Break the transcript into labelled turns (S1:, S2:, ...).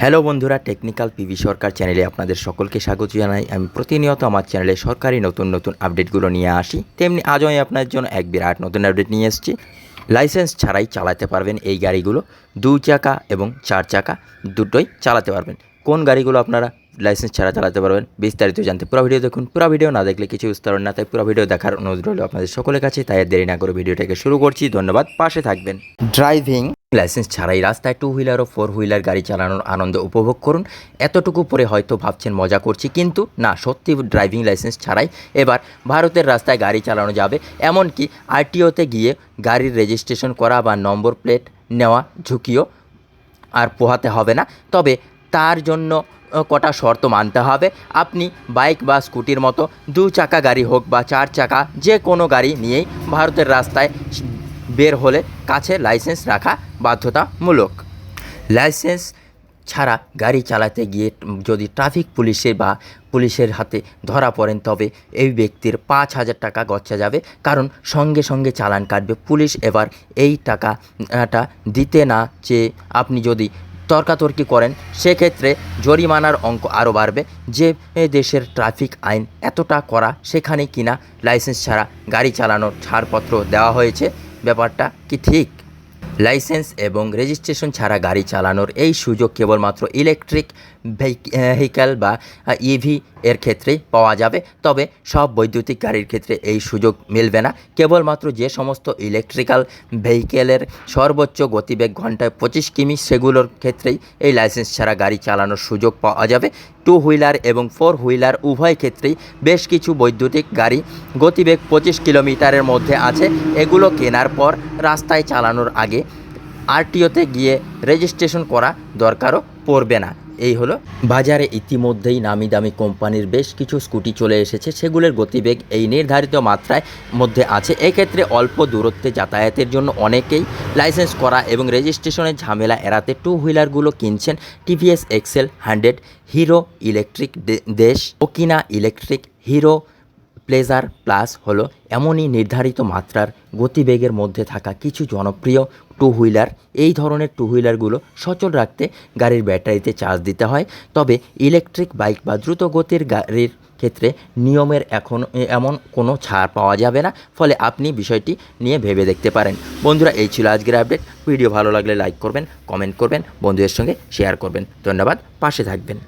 S1: Hello বন্ধুরা, technical PV সরকার চ্যানেলে আপনাদের সকলকে স্বাগত জানাই। আমি প্রতিনিয়ত আমার চ্যানেলে সরকারি নতুন নতুন আপডেটগুলো নিয়ে আসি। তেমনি আজও আমি আপনাদের জন্য এক বিরাট নতুন আপডেট নিয়ে এসেছি। লাইসেন্স ছাড়াই চালাতে পারবেন এই গাড়িগুলো। দু চাকা এবং চার চাকা দুটোই চালাতে পারবেন। কোন গাড়িগুলো আপনারা লাইসেন্স ছাড়া চালাতে পারবেন বিস্তারিত জানতে পুরো ভিডিও দেখুন। পুরো ভিডিও না দেখলে কিছু পারবেন না, তাই পুরো ভিডিও দেখার অনুরোধ রইল আপনাদের সকলের কাছে। তাই দেরি না করে ভিডিওটাকে শুরু করছি। ধন্যবাদ, পাশে থাকবেন। ড্রাইভিং লাইসেন্স ছাড়াই রাস্তায় টু হুইলার ও ফোর হুইলার গাড়ি চালানোর আনন্দ উপভোগ করুন। এতটুকু পরে হয়তো ভাবছেন মজা করছি, কিন্তু না, সত্যি ড্রাইভিং লাইসেন্স ছাড়াই এবার ভারতের রাস্তায় গাড়ি চালানো যাবে। এমনকি আরটিওতে গিয়ে গাড়ির রেজিস্ট্রেশন করা বা নম্বর প্লেট নেওয়া ঝুঁকিও আর পোহাতে হবে না। তবে তার জন্য কটা শর্ত মানতে হবে। আপনি বাইক বা স্কুটির মতো দু চাকা গাড়ি হোক বা চার চাকা যে কোনো গাড়ি নিয়েই ভারতের রাস্তায় বের হলে কাছে লাইসেন্স রাখা বাধ্যতামূলক। লাইসেন্স ছাড়া গাড়ি চালাতে গিয়ে যদি ট্রাফিক পুলিশে বা পুলিশের হাতে ধরা পড়েন, তবে এই ব্যক্তির পাঁচ হাজার টাকা গচ্ছা যাবে। কারণ সঙ্গে সঙ্গে চালান কাটবে। পুলিশ এবার এই টাকাটা দিতে না চেয়ে আপনি যদি তর্কাতর্কি করেন, সেক্ষেত্রে জরিমানার অঙ্ক আরও বাড়বে। যে দেশের ট্রাফিক আইন এতটা করা সেখানে কিনা লাইসেন্স ছাড়া গাড়ি চালানোর ছাড়পত্র দেওয়া হয়েছে। ব্যাপারটা কি ঠিক? লাইসেন্স এবং রেজিস্ট্রেশন ছাড়া গাড়ি চালানোর এই সুযোগ কেবলমাত্র ইলেকট্রিক ভেহিক্যাল বা ইভি এর ক্ষেত্রেই পাওয়া যাবে। তবে সব বৈদ্যুতিক গাড়ির ক্ষেত্রে এই সুযোগ মিলবে না। কেবলমাত্র যে সমস্ত ইলেকট্রিক্যাল ভেহিক্যালের সর্বোচ্চ গতিবেগ ঘন্টায় পঁচিশ কিমি, সেগুলোর ক্ষেত্রেই এই লাইসেন্স ছাড়া গাড়ি চালানোর সুযোগ পাওয়া যাবে। টু হুইলার এবং ফোর হুইলার উভয় ক্ষেত্রেই বেশ কিছু বৈদ্যুতিক গাড়ি গতিবেগ পঁচিশ কিলোমিটারের মধ্যে আছে। এগুলো কেনার পর রাস্তায় চালানোর আগে আরটিওতে গিয়ে রেজিস্ট্রেশন করা দরকারও পড়বে না। এই হলো বাজারে ইতিমধ্যেই নামি দামি কোম্পানির বেশ কিছু স্কুটি চলে এসেছে, সেগুলোর গতিবেগ এই নির্ধারিত মাত্রায় মধ্যে আছে। এক্ষেত্রে অল্প দূরত্বে যাতায়াতের জন্য অনেকেই লাইসেন্স করা এবং রেজিস্ট্রেশনের ঝামেলা এড়াতে টু হুইলারগুলো কিনছেন TVS XL hundred Hero electric দেশ Okinawa electric Hero Pleasure plus হলো এমনই নির্ধারিত মাত্রার গতিবেগের মধ্যে থাকা কিছু জনপ্রিয় টু হুইলার এই ধরনের টু হুইলারগুলো সচল রাখতে গাড়ির ব্যাটারিতে চার্জ দিতে হয়। তবে ইলেকট্রিক বাইক বা দ্রুত গতির গাড়ির ক্ষেত্রে নিয়মের এখন এমন কোনো ছাড় পাওয়া যাবে না। ফলে আপনি বিষয়টি নিয়ে ভেবে দেখতে পারেন। বন্ধুরা, এই ছিল আজকের আপডেট ভিডিও ভালো লাগলে লাইক করবেন কমেন্ট করবেন, বন্ধুদের সঙ্গে শেয়ার করবেন। ধন্যবাদ, পাশে থাকবেন।